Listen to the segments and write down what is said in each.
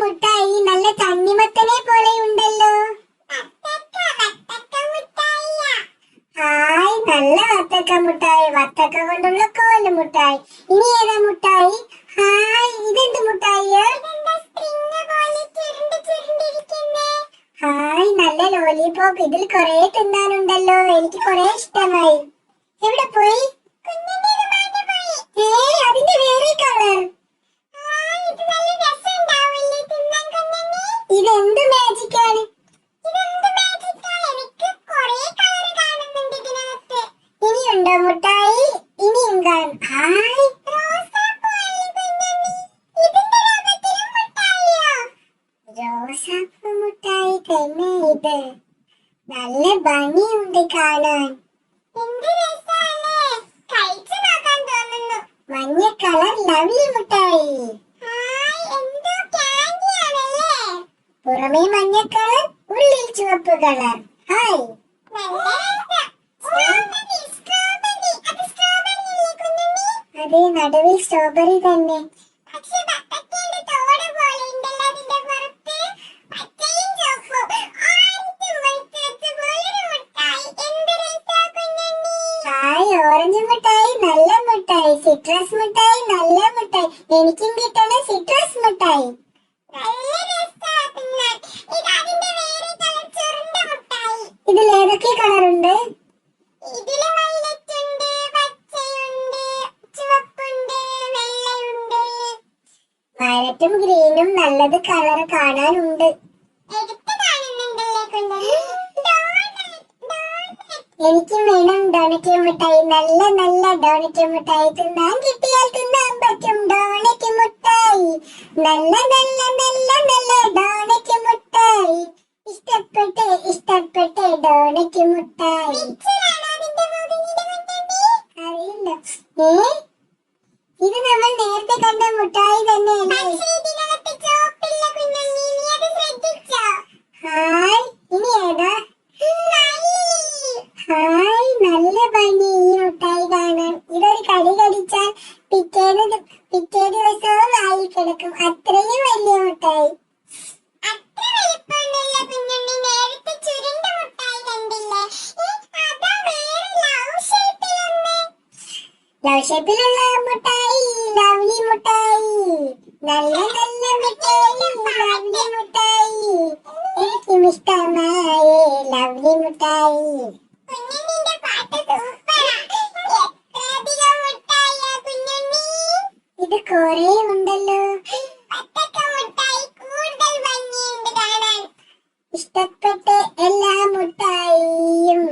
മുട്ടായി നല്ല തണ്ണിമത്തനെ പോലെ ഉണ്ടല്ലോ. ഹായ് നല്ല വത്തക്ക മുട്ടായി വത്തക്ക കൊണ്ടുള്ള കോൽ മുട്ടായി. ഇനി ഏതാ മുട്ടായി? ഹായ് ഇതെന്ത് മുട്ടായി? ലോലിപോപ്പ് ഇതിൽ കുറെ തിന്നാനുണ്ടല്ലോ. എനിക്ക് കുറെ ഇഷ്ടമായി. എവിടെ പോയി? അതിന്റെ വേറെ കളർ ഇതെന്ത് മാജിക് ആണ് ഇനിയുണ്ടോ മുട്ടായി ഇനിയും കാണും ഹായ് റോസാപ്പൂ മുട്ടായി തന്നെ ഇത് നല്ല ഭംഗിയുണ്ട് കാണാൻ. മഞ്ഞ കളർ ലവ്ലി മുട്ടായി പുറമേ മഞ്ഞ കളർ ഉള്ളിൽ ചുവപ്പ് കളർ. ഹായ്. അതെ നടുവിൽ സ്ട്രോബെറി തന്നെ. ഹായ് ഓറഞ്ച് മിഠായി നല്ല മിഠായി സിട്രസ് മിഠായി നല്ല മിഠായി. എനിക്കും കിട്ടണ സിട്രസ് മിഠായി. ഇതിൽ ഏതൊക്കെ കളറുണ്ട് വയലറ്റ് ഗ്രീനും നല്ലത് കളർ കാണാനുണ്ട്. എനിക്കും വേണം ഡോണറ്റ് മിഠായി നല്ല നല്ല ഡോണറ്റ് മിഠായി തിന്നാൻ കിട്ടിയാൽ തിന്നാൻ പറ്റും ഡോണറ്റ് മുട്ടായി. നല്ല നല്ല നല്ല നല്ല ഡോണറ്റ് മുട്ടായി. ഇഷ്ടപ്പെട്ട് ഇഷ്ടപ്പെട്ട് ഡോണറ്റ് മുട്ടായി. അറിയില്ല. ഏ? ഇത് നമ്മൾ നേരത്തെ കണ്ട മുട്ടായി തന്നെയല്ലേ ഹായ് ഇനി ഏതാ ഹായ് നല്ല ഭംഗി ഈ മുട്ടായി കാണാൻ ഇതൊരു കടി കടിച്ചാൽ പിറ്റേന്ന് ദി- പിറ്റേ ദിവസവും ആയി കിടക്കും അത്രയും വലിയ മുട്ടായി ലവ് ഷേപ്പിലുള്ള മുട്ടായി ലവ്ലി മുട്ടായി. നല്ല നല്ല മുട്ടായി ലവ്ലി മുട്ടായി. എനിക്കും ഇഷ്ടമായ ലവ്ലി മുട്ടായി ഇത് കൊറേ ഉണ്ടല്ലോ. ഇഷ്ടപ്പെട്ട എല്ലാ മുട്ടായിയും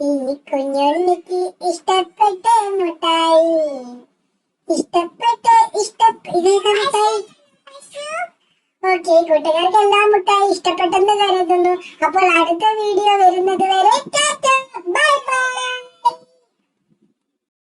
ഈ കുഞ്ഞുണ്ണിക്ക് ഇഷ്ടപ്പെട്ട മുട്ടായി മുട്ടായി ഇഷ്ടപ്പെട്ടെന്ന് കരുതുന്നു. അപ്പോൾ അടുത്ത വീഡിയോ വരുന്നത് വരെ ബൈ ബൈ